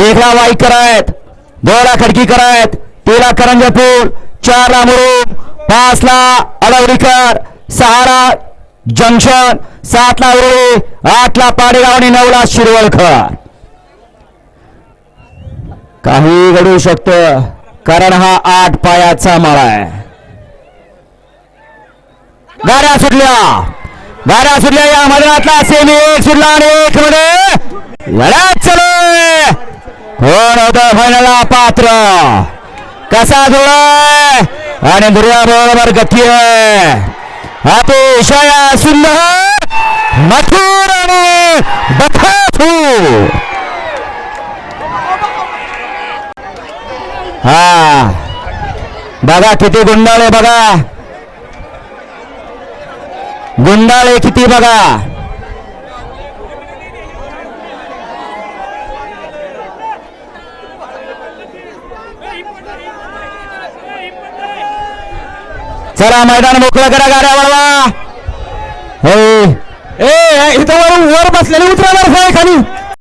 एकला वाईकर आहेत दोनला खडकीकर आहेत तीला करंजपूर चारला मुरुम पाचला अडवडीकर सहाला जंक्शन सातला उरुळी आठला पाडेगाव आणि नऊला शिरवळकर काही घडू शकत कारण हा आठ पायाचा माळा आहे. गाड्या सुटल्या. गाड्या सुटल्या या मैदानातला सेमी एक सुटला आणि एक म्हणजे मध्ये लढ्यात चलो. कोण होत फायनलला पात्र. कसा जुळलाय आणि दुर्या बरोबर गती आहे. अतिशय सुंदर. मथुर आणि बथाथू. हा. बघा किती गुंडाळे बघा. गुंडाळे किती बघा. चला मैदान मोकळं करा गाड्या वळवा होय ए इथं वर वर बसलेले उतरा वर खाली.